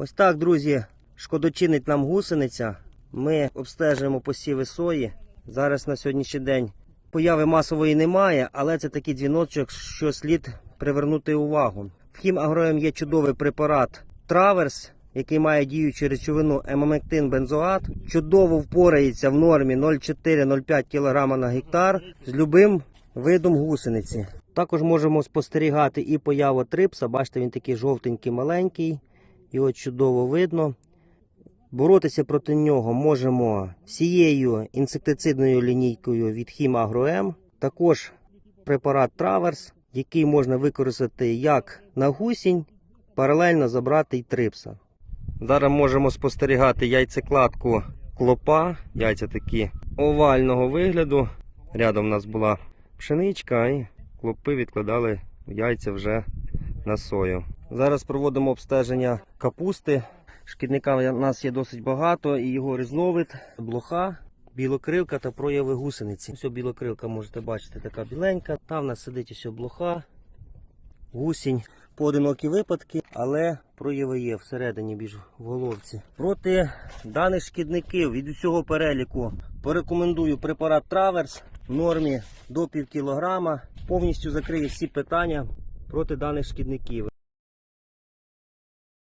Ось так, друзі, шкодочинить нам гусениця. Ми обстежуємо посіви сої. Зараз на сьогоднішній день появи масової немає, але це такий дзвіночок, що слід привернути увагу. В хімагроєм є чудовий препарат Траверс, який має діючу речовину емамектин бензоат. Чудово впорається в нормі 0,4-0,5 кг на гектар з любим видом гусениці. Також можемо спостерігати і появу трипса. Бачите, він такий жовтенький, маленький. Його чудово видно. Боротися проти нього можемо всією інсектицидною лінійкою від Хімагроем. Також препарат Траверс, який можна використати як на гусінь, паралельно забрати й трипса. Зараз можемо спостерігати яйцекладку клопа. Яйця такі овального вигляду. Рядом у нас була пшеничка, і клопи відкладали яйця вже на сою. Зараз проводимо обстеження капусти. Шкідника у нас є досить багато, і його різновид, блоха, білокрилка та прояви гусениці. Ось білокрилка можете бачити, така біленька. Там в нас сидить ось блоха, гусінь. Поодинокі випадки, але прояви є всередині більш в головці. Проти даних шкідників від усього переліку порекомендую препарат Траверс в нормі до пів кілограма. Повністю закриє всі питання проти даних шкідників.